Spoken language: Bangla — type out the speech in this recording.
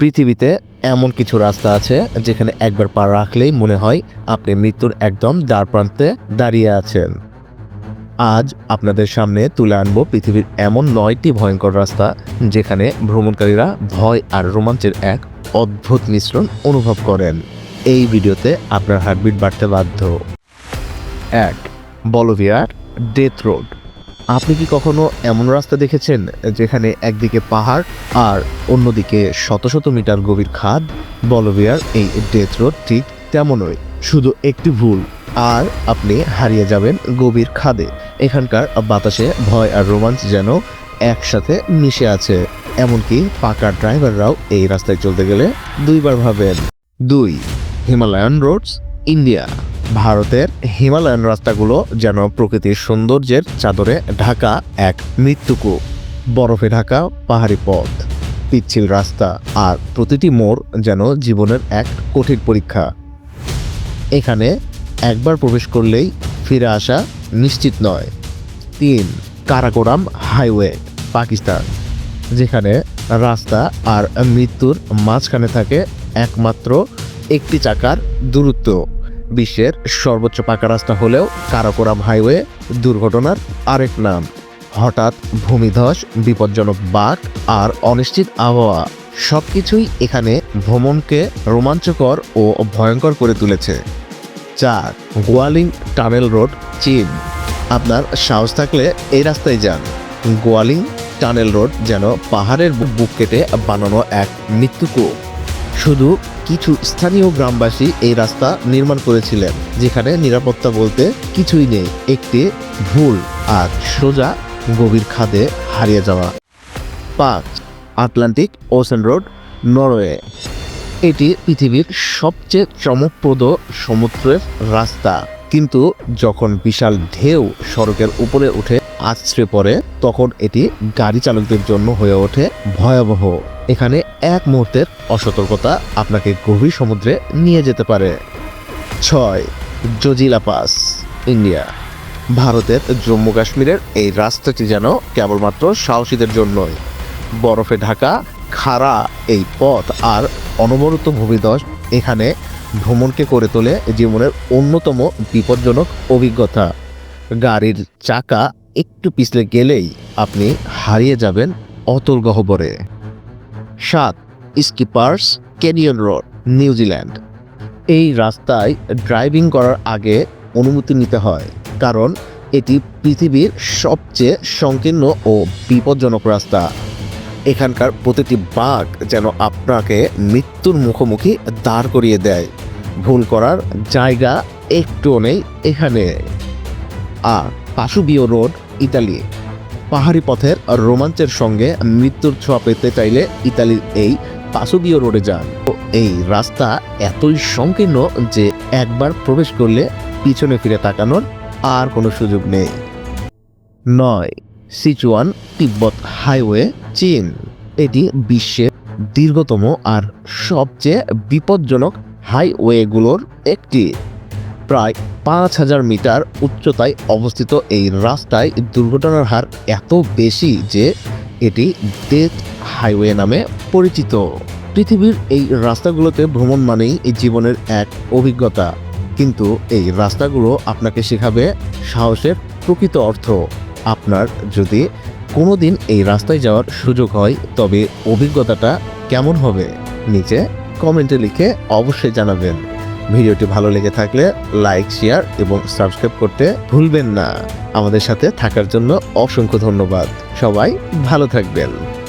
পৃথিবীতে এমন কিছু রাস্তা আছে যেখানে একবার পা রাখলেই মনে হয় আপনি মৃত্যুর একদম দ্বার প্রান্তে দাঁড়িয়ে আছেন। আজ আপনাদের সামনে তুলে আনব পৃথিবীর এমন নয়টি ভয়ঙ্কর রাস্তা যেখানে ভ্রমণকারীরা ভয় আর রোমাঞ্চের এক অদ্ভুত মিশ্রণ অনুভব করেন। এই ভিডিওতে আপনার হার্টবিট বাড়তে বাধ্য। এক, বলভিয়ার ডেথ রোড। আপনি কি কখনো এমন রাস্তা দেখেছেন যেখানে একদিকে পাহাড় আর অন্যদিকে শত শত মিটার গভীর খাদ? বলভিয়ার এই ডেথ রোড ঠিক তেমনই, শুধু একটি ভুল। আর আপনি হারিয়ে যাবেন গভীর খাদে। এখানকার বাতাসে ভয় আর রোমাঞ্চ যেন একসাথে মিশে আছে। এমনকি পাকা ড্রাইভাররাও এই রাস্তায় চলতে গেলে দুইবার ভাবেন। দুই, হিমালয়ান রোডস ইন্ডিয়া ভারতের হিমালয়ান রাস্তাগুলো যেন প্রকৃতির সৌন্দর্যের চাদরে ঢাকা এক মৃত্যুকূপ। বরফে ঢাকা পাহাড়ি পথ, পিচ্ছিল রাস্তা আর প্রতিটি মোড় যেন জীবনের এক কঠিন পরীক্ষা। এখানে একবার প্রবেশ করলেই ফিরে আসা নিশ্চিত নয়। তিন, কারাকোরাম হাইওয়ে, পাকিস্তান, যেখানে রাস্তা আর মৃত্যুর মাঝখানে থাকে একমাত্র একটি চাকার দূরত্ব। বিশ্বের সর্বোচ্চ পাকা রাস্তা হলেও কারাকোরাম হাইওয়ে দুর্ঘটনার আরেক নাম। হঠাৎ ভূমিধস, বিপজ্জনক বাঘ আর অনিশ্চিত আবহাওয়া সবকিছুই এখানে ভ্রমণকে রোমাঞ্চকর ও ভয়ঙ্কর করে তুলেছে। চার গোয়ালিং টানেল রোড, চীন। আপনার সাহস থাকলে এই রাস্তায় যান। গোয়ালিং টানেল রোড যেন পাহাড়ের বুক বুক কেটে বানানো এক মৃত্যুকূপ। শুধু কিছু স্থানীয় গ্রামবাসী এই রাস্তা নির্মাণ করেছিলেন, যেখানে নিরাপত্তা বলতে কিছুই নেই, একটি ভুল আর সোজা গভীর খাদে হারিয়ে যাওয়া। পাঁচ, আটলান্টিক ওশেন রোড, নরওয়ে। এটি পৃথিবীর সবচেয়ে চমকপ্রদ সমুদ্রের রাস্তা। কিন্তু যখন বিশাল ঢেউ সড়কের উপরে উঠে আছড়ে পড়ে, তখন এটি গাড়ি চালকদের জন্য হয়ে ওঠে ভয়াবহ। এখানে এক মুহূর্তের অসতর্কতা আপনাকে গভীর সমুদ্রে নিয়ে যেতে পারে। ছয়, জজিলা পাস, ইন্ডিয়া। ভারতের জম্মু কাশ্মীরের এই রাস্তাটি যেন কেবলমাত্র সাহসীদের জন্যই। বরফে ঢাকা, খাড়া এই পথ আর অনবরত ভূমিধস এখানে ভ্রমণকে করে তোলে জীবনের অন্যতম বিপজ্জনক অভিজ্ঞতা। গাড়ির চাকা একটু পিছলে গেলেই আপনি হারিয়ে যাবেন অতল গহ্বরে সাত স্কিপার্স ক্যানিয়ন রোড নিউজিল্যান্ড এই রাস্তায় ড্রাইভিং করার আগে অনুমতি নিতে হয়, কারণ এটি পৃথিবীর সবচেয়ে সংকীর্ণ ও বিপজ্জনক রাস্তা। এখানকার প্রতিটি বাঘ যেন আপনাকে মৃত্যুর মুখোমুখি দাঁড় করিয়ে দেয়। ভুল করার জায়গা একটুও নেই এখানে। আর পাশুবিও রোড, ইতালি। পাহাড়ি পথের রোমাঞ্চের সঙ্গে মৃত্যুর ছোঁয়া পেতে চাইলে ইতালির এই পাশুবিও রোডে যান। এই রাস্তা এতই সংকীর্ণ যে একবার প্রবেশ করলে পিছনে ফিরে তাকানোর আর কোনো সুযোগ নেই। নয়, সিচুয়ান তিব্বত হাইওয়ে, চীন। এটি বিশ্বের দীর্ঘতম আর সবচেয়ে বিপজ্জনক হাইওয়েগুলোর একটি। প্রায় পাঁচ হাজার মিটার উচ্চতায় অবস্থিত এই রাস্তায় দুর্ঘটনার হার এত বেশি যে এটি ডেথ হাইওয়ে নামে পরিচিত। পৃথিবীর এই রাস্তাগুলোতে ভ্রমণ মানেই জীবনের এক অভিজ্ঞতা। কিন্তু এই রাস্তাগুলো আপনাকে শেখাবে সাহসের প্রকৃত অর্থ। আপনার যদি কোনোদিন এই রাস্তায় যাওয়ার সুযোগ হয়, তবে অভিজ্ঞতাটা কেমন হবে? নিচে কমেন্টে লিখে অবশ্যই জানাবেন। ভিডিওটি ভালো লেগে থাকলে লাইক, শেয়ার এবং সাবস্ক্রাইব করতে ভুলবেন না। আমাদের সাথে থাকার জন্য অসংখ্য ধন্যবাদ। সবাই ভালো থাকবেন।